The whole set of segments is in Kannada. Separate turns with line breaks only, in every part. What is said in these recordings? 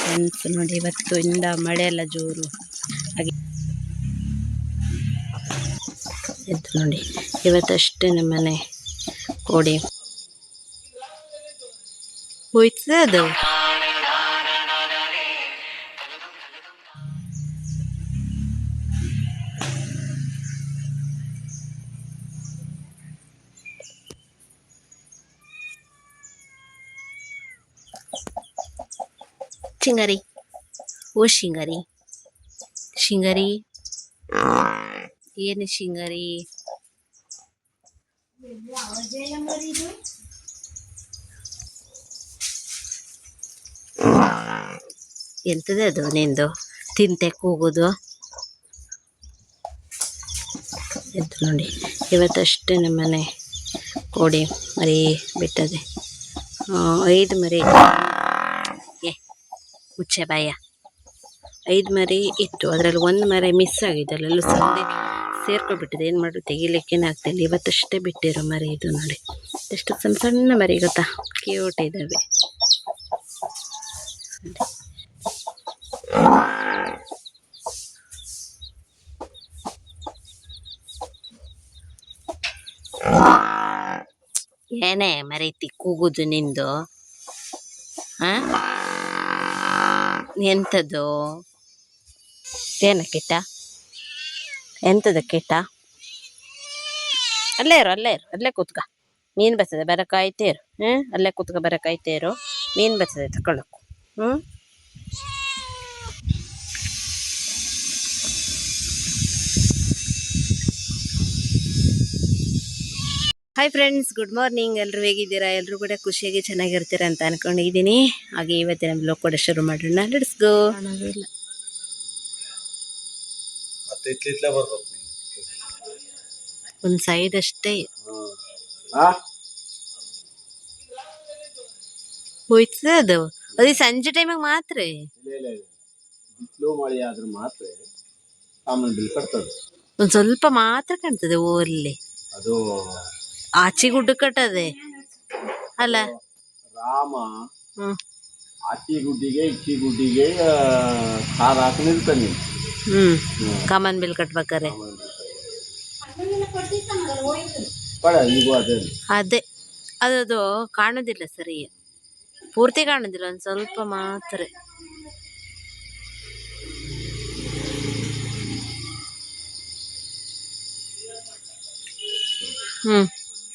ಫ್ರೆಂಡ್ಸ್ ನೋಡಿ ಇವತ್ತು ಇಂದ ಮಳೆ ಎಲ್ಲ ಜೋರು. ಹಾಗೆ. ನೋಡಿ ಇವತ್ತಷ್ಟೇ ನಮ್ಮನೆ ಕೋಡಿ ಹೋಯ್ತದೆ ಅದು? ಶಿಂಗಾರಿ. ಓ ಶಿಂಗರಿ. ಶಿಂಗರಿ. ಏನು ಶಿಂಗರಿ? ಎಂತದ ಅದು ನಿಂದು? ತಿಂತೆ ಕೂಗೋದು ಎದ್ದು ನೋಡಿ. ಇವತ್ತಷ್ಟೇ ನಮ್ಮನೆ ಕೋಡಿ ಮರಿ ಬಿಟ್ಟದೆ. ಐದು ಮರಿ. ಮುಚ್ಚೆ ಭಯ. ಐದು ಮರಿ ಇತ್ತು. ಅದರಲ್ಲಿ ಒಂದು ಮರಿ ಮಿಸ್ ಆಗಿದೆ. ಅಲ್ಲೆಲ್ಲ ಸಂದೆ ಸೇರ್ಕೊಬಿಟ್ಟಿದೆ. ಏನು ಮಾಡೋದು? ತೆಗಿಲಿಕ್ಕೇನು ಆಗ್ತಿಲ್ಲ ಇವತ್ತಷ್ಟೇ ಬಿಟ್ಟಿರೋ ಮರಿ ಇದು ನೋಡಿ. ಎಷ್ಟು ಸಣ್ಣ ಸಣ್ಣ ಮರಿ ಗೊತ್ತಾ? ಕ್ಯೂಟ್ ಇದ್ದಾವೆ ಏನೇ ಮರೀತಿ ಕೂಗುದು ನಿಂದು. ಆ? ಎಂಥದ್ದು ಏನು ಕಿಟ್ಟ ಎಂಥದ್ದು ಕಿಟ್ಟ ಅಲ್ಲೇ ಇರು ಅಲ್ಲೇ ಇರು, ಅಲ್ಲೇ ಕೂತ್ಕ. ಮೀನು ಬರ್ತದೆ ಬರೋಕಾಯ್ತೇರು ಹ್ಞೂ ಅಲ್ಲೇ ಕೂತ್ಕ ಬರ ಕಾಯ್ತೇರು ಮೀನು ಬರ್ತದೆ ತಕೊಳ್ಳೋಕು ಹ್ಞೂ ಹಾಯ್ ಫ್ರೆಂಡ್ಸ್ ಗುಡ್ ಮಾರ್ನಿಂಗ್ ಎಲ್ಲರೂ ಹೇಗಿದ್ದೀರಾ? ಎಲ್ಲರೂ ಕೂಡ ಖುಷಿಯಾಗಿ ಚೆನ್ನಾಗಿರ್ತೀರಾ ಅಂತ ಅನ್ಕೊಂಡಿದ್ದೀನಿ. ಹಾಗೆ ಇವತ್ತಿನ ಬ್ಲಾಗ್ ಕೂಡ ಶುರು ಮಾಡೋಣ. ಲೆಟ್ಸ್ ಗೋ ಒಂದು ಸೈಡ್ ಅಷ್ಟೇ. ಹೋಯ್ತದೆ ಅದು. ಅದು ಸಂಜೆ ಟೈಮಿಗೆ ಮಾತ್ರ?
ಒಂದ್ ಇಲ್ಲ ಇಲ್ಲ. ಬಿಸಿಲು ಮಳೆ ಆದ್ರೆ ಮಾತ್ರ ಸಾಮಾನು ಬಿಲ್ ಕಟ್ತದೆ.
ಒಂದು ಸ್ವಲ್ಪ ಮಾತ್ರ ಕಾಣ್ತದೆ ಓರ್ಲಿ
ಅದು
ಆಚೆ ಗುಡ್ಡ ಕಟ್ಟದೆ. ಅಲ್ಲ?
ರಾಮ
ಹ್ಮ್.
ಆಚಿ ಗುಡ್ಡಿಗೆ ಇಚ್ಚಿ ಗುಡ್ಡಿಗೆ ಕಾರ್ ಹಾಕಿ ನಿಲ್ತಾನೆ.
ಹ್ಮ್. ಕಾಮನ್ ಬಿಲ್ ಕಟ್ಬೇಕಾರೆ
ಅದೇ.
ಅದದು ಕಾಣೋದಿಲ್ಲ ಸರಿ. ಪೂರ್ತಿ ಕಾಣೋದಿಲ್ಲ ಒಂದು ಸ್ವಲ್ಪ ಮಾತ್ರ. ಹ್ಮ್.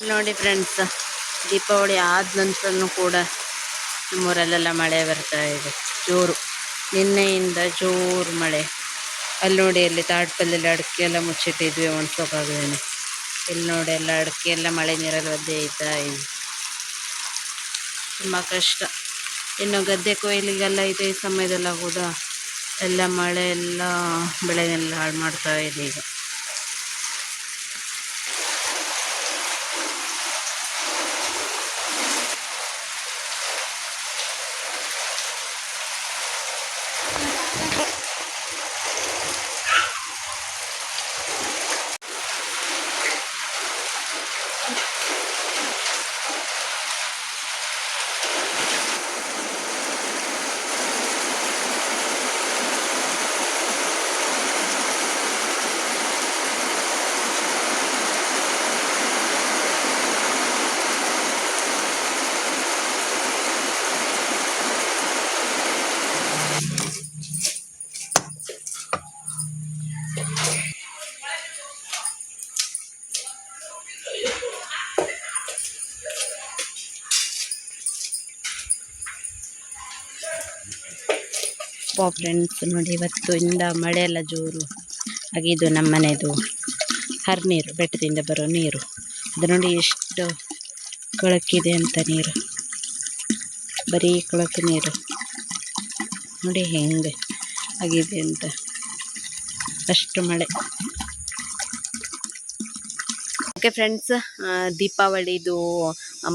ನೋಡಿ ಫ್ರೆಂಡ್ಸ್ ದೀಪಾವಳಿ ಆದ ನಂತರನೂ ಕೂಡ ನಮ್ಮೂರಲ್ಲೆಲ್ಲ ಮಳೆ ಬರ್ತಾ ಇದೆ. ಜೋರು. ನಿನ್ನೆಯಿಂದ ಜೋರು ಮಳೆ. ಅಲ್ಲಿ ನೋಡಿ, ಅಲ್ಲಿ ತಾಟ್ಪಲ್ಲೆಲ್ಲ ಅಡಿಕೆ ಎಲ್ಲ ಮುಚ್ಚಿಟ್ಟಿದ್ವಿ ಒಣಸೋಕಾಗ್ದೇನೆ ಇಲ್ಲಿ ನೋಡಿ, ಎಲ್ಲ ಅಡಿಕೆ ಎಲ್ಲ ಮಳೆ ನೀರಲ್ಲಿ ಒದ್ದೆ ಐತಾ ಇದೆ ತುಂಬ ಕಷ್ಟ. ಇನ್ನು ಗದ್ದೆ ಕೊಯ್ಲಿಗೆಲ್ಲ ಇದೆ, ಈ ಸಮಯದಲ್ಲ ಕೂಡ ಎಲ್ಲ ಮಳೆ ಎಲ್ಲ ಬೆಳೆನೆಲ್ಲ ಹಾಳು ಮಾಡ್ತಾ ಇದೆ ಈಗ. ಫ್ರೆಂಡ್ಸ್ ನೋಡಿ ಇವತ್ತು ಇಂದ ಮಳೆ ಎಲ್ಲ ಜೋರು. ಹಾಗೆ ಇದು ನಮ್ಮ ಮನೆಯದು ಹರಿನೀರು ಬೆಟ್ಟದಿಂದ ಬರೋ ನೀರು. ಅದು ನೋಡಿ ಎಷ್ಟು ಕೊಳಕಿದೆ ಅಂತ ನೀರು. ಬರೀ ಕೊಳಕು ನೀರು. ನೋಡಿ ಹೆಂಗೆ ಆಗಿದೆ ಅಂತ. ಅಷ್ಟು ಮಳೆ. ಓಕೆ ಫ್ರೆಂಡ್ಸ್ ದೀಪಾವಳಿದು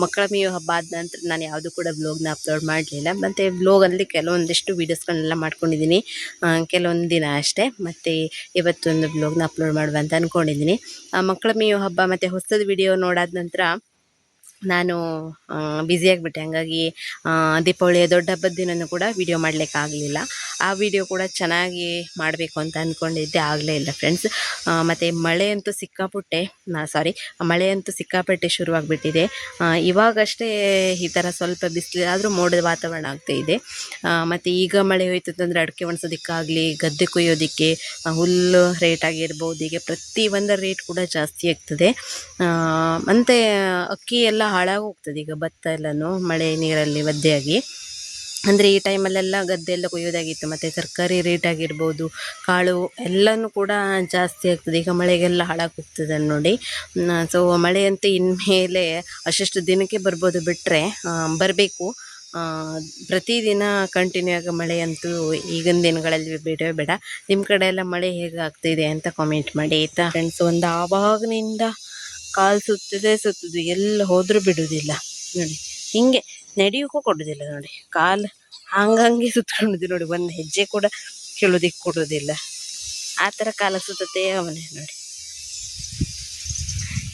ಮಕ್ಕಳ ಮೇವು ಹಬ್ಬ ಆದ ನಂತರ ನಾನು ಯಾವುದು ಕೂಡ ಬ್ಲಾಗ್ನ ಅಪ್ಲೋಡ್ ಮಾಡಲಿಲ್ಲ. ಮತ್ತು ಬ್ಲಾಗಲ್ಲಿ ಕೆಲವೊಂದಿಷ್ಟು ವೀಡಿಯೋಸ್ಗಳನ್ನೆಲ್ಲ ಮಾಡ್ಕೊಂಡಿದ್ದೀನಿ ಕೆಲವೊಂದು ದಿನ ಅಷ್ಟೇ. ಮತ್ತು ಇವತ್ತೊಂದು ಬ್ಲಾಗ್ನ ಅಪ್ಲೋಡ್ ಮಾಡುವ ಅಂತ ಅಂದ್ಕೊಂಡಿದ್ದೀನಿ ಮಕ್ಕಳ ಮೇವು ಹಬ್ಬ ಮತ್ತು ಹೊಸದು ವಿಡಿಯೋ ನೋಡಾದ ನಂತರ ನಾನು ಬ್ಯುಸಿಯಾಗಿಬಿಟ್ಟೆ ಹಂಗಾಗಿ ದೀಪಾವಳಿಯ ದೊಡ್ಡ ಹಬ್ಬದ ದಿನವೂ ಕೂಡ ವಿಡಿಯೋ ಮಾಡಲಿಕ್ಕಾಗಲಿಲ್ಲ ಆ ವಿಡಿಯೋ ಕೂಡ ಚೆನ್ನಾಗಿ ಮಾಡಬೇಕು ಅಂತ ಅಂದ್ಕೊಂಡಿದ್ದೆ ಆಗಲೇ ಇಲ್ಲ ಫ್ರೆಂಡ್ಸ್ ಮತ್ತು ಮಳೆ ಅಂತೂ ಸಿಕ್ಕಾಪಟ್ಟೆ ಸಾರಿ ಮಳೆ ಅಂತೂ ಸಿಕ್ಕಾಪಟ್ಟೆ ಶುರುವಾಗಿಬಿಟ್ಟಿದೆ. ಇವಾಗಷ್ಟೇ ಈ ಥರ ಸ್ವಲ್ಪ ಬಿಸಿಲು ಆದರೂ ಮೋಡದ ವಾತಾವರಣ ಆಗ್ತಾ ಇದೆ. ಮತ್ತು ಈಗ ಮಳೆ ಹೋಯ್ತು ಅಂತಂದರೆ ಅಡಿಕೆ ಒಣಸೋದಕ್ಕಾಗಲಿ ಗದ್ದೆ ಕೊಯ್ಯೋದಕ್ಕೆ ಹುಲ್ಲು ರೇಟ್ ಆಗಿರ್ಬೋದು, ಹೀಗೆ ಪ್ರತಿ ಒಂದರ ರೇಟ್ ಕೂಡ ಜಾಸ್ತಿ ಆಗ್ತದೆ. ಮತ್ತು ಅಕ್ಕಿ ಎಲ್ಲ ಹಾಳಾಗಿ ಹೋಗ್ತದೆ ಈಗ ಭತ್ತ ಎಲ್ಲನೂ ಮಳೆ ನೀರಲ್ಲಿ ಒದ್ದೆಯಾಗಿ. ಅಂದರೆ ಈ ಟೈಮಲ್ಲೆಲ್ಲ ಗದ್ದೆ ಎಲ್ಲ ಕೊಯ್ಯೋದಾಗಿತ್ತು. ಮತ್ತು ತರಕಾರಿ ರೇಟ್ ಆಗಿರ್ಬೋದು, ಕಾಳು ಎಲ್ಲನೂ ಕೂಡ ಜಾಸ್ತಿ ಆಗ್ತದೆ. ಈಗ ಮಳೆಗೆಲ್ಲ ಹಾಳಾಗಿ ಹೋಗ್ತದೆ ನೋಡಿ. ಸೊ ಮಳೆ ಅಂತ ಇನ್ಮೇಲೆ ಅಷ್ಟಷ್ಟು ದಿನಕ್ಕೆ ಬರ್ಬೋದು ಬಿಟ್ಟರೆ ಬರಬೇಕು. ಪ್ರತಿದಿನ ಕಂಟಿನ್ಯೂ ಆಗಿ ಮಳೆ ಅಂತೂ ಈಗಿನ ದಿನಗಳಲ್ಲಿ ಬೇಡವೇ ಬೇಡ. ನಿಮ್ಮ ಕಡೆ ಎಲ್ಲ ಮಳೆ ಹೇಗೆ ಆಗ್ತಿದೆ ಅಂತ ಕಾಮೆಂಟ್ ಮಾಡಿ ಆಯಿತಾ? ಫ್ರೆಂಡ್ಸ್ ಒಂದು ಆವಾಗನಿಂದ ಕಾಲು ಸುತ್ತದೆ ಸುತ್ತದು ಎಲ್ಲ ಹೋದರೂ ಬಿಡುವುದಿಲ್ಲ ನೋಡಿ. ಹಿಂಗೆ ನಡೆಯೋಕ್ಕೂ ಕೊಡೋದಿಲ್ಲ ನೋಡಿ. ಕಾಲು ಹಂಗಂಗೆ ಸುತ್ತಕೊಂಡಿದ್ದು ನೋಡಿ. ಒಂದು ಹೆಜ್ಜೆ ಕೂಡ ಕೇಳೋದಿಕ್ಕೆ ಕೊಡೋದಿಲ್ಲ ಆ ಥರ ಕಾಲ ಸುತ್ತತೆ ಅವನೇ ನೋಡಿ.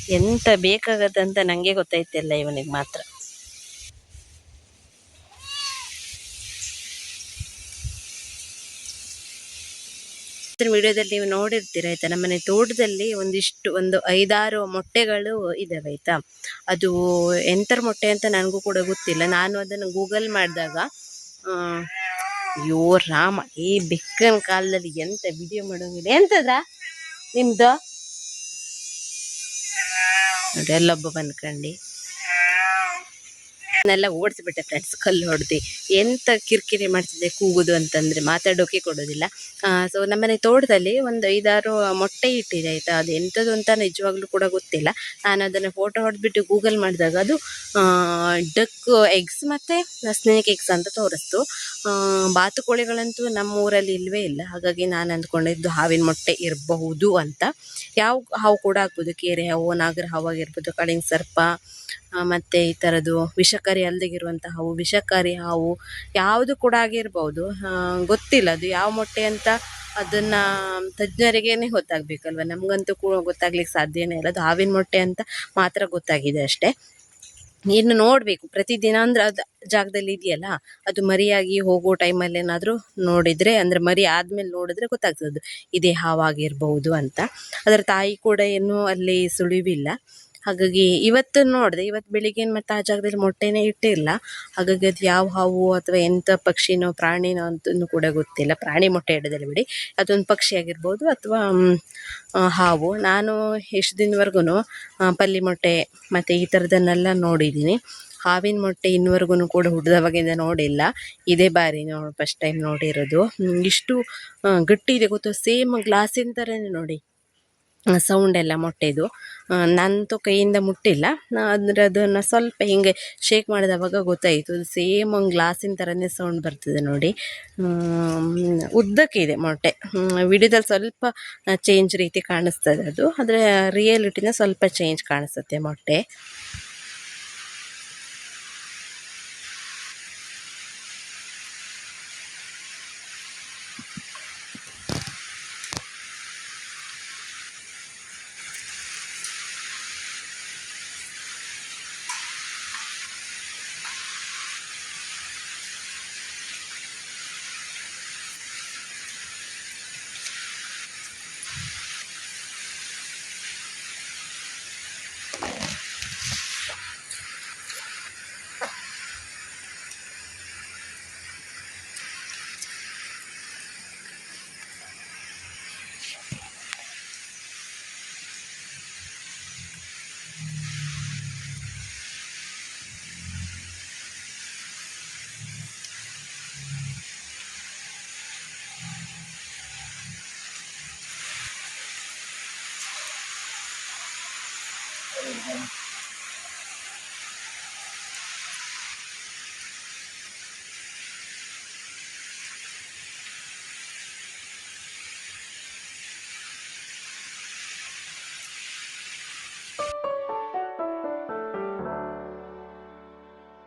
ಎಂತ ಬೇಕಾಗದಂತ ನನಗೆ ಗೊತ್ತಾಯ್ತಿಲ್ಲ ಇವನಿಗೆ ಮಾತ್ರ. ಇವತ್ತಿನ ವಿಡಿಯೋದಲ್ಲಿ ನೀವು ನೋಡಿರ್ತೀರ ಆಯ್ತಾ? ನಮ್ಮನೆ ತೋಟದಲ್ಲಿ ಒಂದಿಷ್ಟು, ಒಂದು ಐದಾರು ಮೊಟ್ಟೆಗಳು ಇದಾವೆ ಆಯ್ತಾ? ಅದು ಎಂಥರ ಮೊಟ್ಟೆ ಅಂತ ನನಗೂ ಕೂಡ ಗೊತ್ತಿಲ್ಲ. ನಾನು ಅದನ್ನು ಗೂಗಲ್ ಮಾಡಿದಾಗ ಅಯ್ಯೋ ರಾಮ, ಈ ಬೆಕ್ಕನ ಕಾಲದಲ್ಲಿ ಎಂತ ವಿಡಿಯೋ ಮಾಡೋಂಗಿಲ್ಲ ಎಂತದ ನಿಮ್ದು? ನೋಡಿ ಅಲ್ಲೊಬ್ಬ ಬಂದ್ಕಂಡು. ಎಲ್ಲ ಓಡಿಸ್ಬಿಟ್ಟೆ ಫ್ರೆಂಡ್ಸ್ ಕಲ್ಲು ಹೊಡೆದು. ಎಂಥ ಕಿರಿಕಿರಿ ಮಾಡ್ತಿದ್ದೆ ಕೂಗುದು ಅಂತಂದರೆ ಮಾತಾಡೋಕೆ ಕೊಡೋದಿಲ್ಲ. ಸೊ ನಮ್ಮನೆ ತೋಟದಲ್ಲಿ ಒಂದು ಐದಾರು ಮೊಟ್ಟೆ ಇಟ್ಟಿದೆ ಆಯಿತಾ? ಅದು ಎಂಥದ್ದು ಅಂತ ನಿಜವಾಗ್ಲೂ ಕೂಡ ಗೊತ್ತಿಲ್ಲ. ನಾನು ಅದನ್ನು ಫೋಟೋ ಹೊಡೆದ್ಬಿಟ್ಟು ಗೂಗಲ್ ಮಾಡಿದಾಗ ಅದು ಡಕ್ ಎಗ್ಸ್ ಮತ್ತು ಸ್ನೇಕ್ ಎಗ್ಸ್ ಅಂತ ತೋರಿಸ್ತು. ಬಾತುಕೋಳಿಗಳಂತೂ ನಮ್ಮ ಊರಲ್ಲಿ ಇಲ್ಲವೇ ಇಲ್ಲ. ಹಾಗಾಗಿ ನಾನು ಅಂದ್ಕೊಂಡಿದ್ದು ಹಾವಿನ ಮೊಟ್ಟೆ ಇರಬಹುದು ಅಂತ. ಯಾವ ಹಾವು ಕೂಡ ಹಾಕ್ಬೋದು ಕೇರೆ ಹಾವು, ನಾಗರ ಹಾವಾಗಿರ್ಬೋದು ಕಳಿಂಗ್ ಸರ್ಪ ಮತ್ತೆ ಈ ಥರದ್ದು ವಿಷಕಾರಿ ಅಲ್ದಗಿರುವಂಥ ಹಾವು ವಿಷಕಾರಿ ಹಾವು ಯಾವುದು ಕೂಡ ಆಗಿರ್ಬೋದು. ಗೊತ್ತಿಲ್ಲ ಅದು ಯಾವ ಮೊಟ್ಟೆ ಅಂತ ಅದನ್ನ ತಜ್ಞರಿಗೇನೆ ಗೊತ್ತಾಗಬೇಕಲ್ವ? ನಮಗಂತೂ ಕೂಡ ಗೊತ್ತಾಗ್ಲಿಕ್ಕೆ ಸಾಧ್ಯನೇ ಇಲ್ಲ. ಅದು ಹಾವಿನ ಮೊಟ್ಟೆ ಅಂತ ಮಾತ್ರ ಗೊತ್ತಾಗಿದೆ ಅಷ್ಟೇ. ಇನ್ನು ನೋಡಬೇಕು. ಪ್ರತಿದಿನ ಅಂದ್ರೆ ಅದು ಜಾಗದಲ್ಲಿ ಇದೆಯಲ್ಲ, ಅದು ಮರಿಯಾಗಿ ಹೋಗೋ ಟೈಮಲ್ಲಿ ಏನಾದರೂ ನೋಡಿದರೆ, ಅಂದರೆ ಮರಿ ಆದಮೇಲೆ ನೋಡಿದ್ರೆ ಗೊತ್ತಾಗ್ತದೆ ಅದು ಇದೇ ಹಾವಾಗಿರ್ಬಹುದು ಅಂತ. ಅದರ ತಾಯಿ ಕೂಡ ಏನು ಅಲ್ಲಿ ಸುಳಿವಿಲ್ಲ. ಹಾಗಾಗಿ ಇವತ್ತು ನೋಡಿದೆ, ಇವತ್ತು ಬೆಳಿಗ್ಗೆ ಮತ್ತು ಆ ಜಾಗದಲ್ಲಿ ಮೊಟ್ಟೆನೇ ಇಟ್ಟಿಲ್ಲ. ಹಾಗಾಗಿ ಅದು ಯಾವ ಹಾವು ಅಥವಾ ಎಂಥ ಪಕ್ಷಿನೋ, ಪ್ರಾಣಿನೋ ಅಂತಲೂ ಕೂಡ ಗೊತ್ತಿಲ್ಲ. ಪ್ರಾಣಿ ಮೊಟ್ಟೆ ಇಡೋದಿಲ್ಲ ಬಿಡಿ. ಅದೊಂದು ಪಕ್ಷಿ ಆಗಿರ್ಬೋದು ಅಥವಾ ಹಾವು. ನಾನು ಎಷ್ಟು ದಿನವರೆಗೂ ಪಲ್ಲಿ ಮೊಟ್ಟೆ ಮತ್ತು ಈ ಥರದನ್ನೆಲ್ಲ ನೋಡಿದ್ದೀನಿ. ಹಾವಿನ ಮೊಟ್ಟೆ ಇನ್ನುವರೆಗೂ ಕೂಡ ಹುಡ್ದವಾಗಿಂದ ನೋಡಿಲ್ಲ. ಇದೇ ಬಾರಿ ನೋಡಿ ಫಸ್ಟ್ ಟೈಮ್ ನೋಡಿರೋದು. ಇಷ್ಟು ಗಟ್ಟಿ ಇದೆ ಗೊತ್ತು ಸೇಮ್ ಗ್ಲಾಸಿನ ಥರನೇ ನೋಡಿ. ಸೌಂಡ್ ಎಲ್ಲ ಮೊಟ್ಟೆದು. ನಂತೂ ಕೈಯಿಂದ ಮುಟ್ಟಿಲ್ಲ. ಆದರೆ ಅಂದರೆ ಅದನ್ನು ಸ್ವಲ್ಪ ಹಿಂಗೆ ಶೇಕ್ ಮಾಡಿದವಾಗ ಗೊತ್ತಾಯಿತು. ಸೇಮ್ ಒಂದು ಗ್ಲಾಸಿನ ಥರನೇ ಸೌಂಡ್ ಬರ್ತದೆ ನೋಡಿ. ಉದ್ದಕ್ಕಿದೆ ಮೊಟ್ಟೆ. ವಿಡಿಯೋದಲ್ಲಿ ಸ್ವಲ್ಪ ಚೇಂಜ್ ರೀತಿ ಕಾಣಿಸ್ತದೆ ಅದು. ಆದರೆ ರಿಯಾಲಿಟಿನ ಸ್ವಲ್ಪ ಚೇಂಜ್ ಕಾಣಿಸುತ್ತೆ ಮೊಟ್ಟೆ.
Gracias.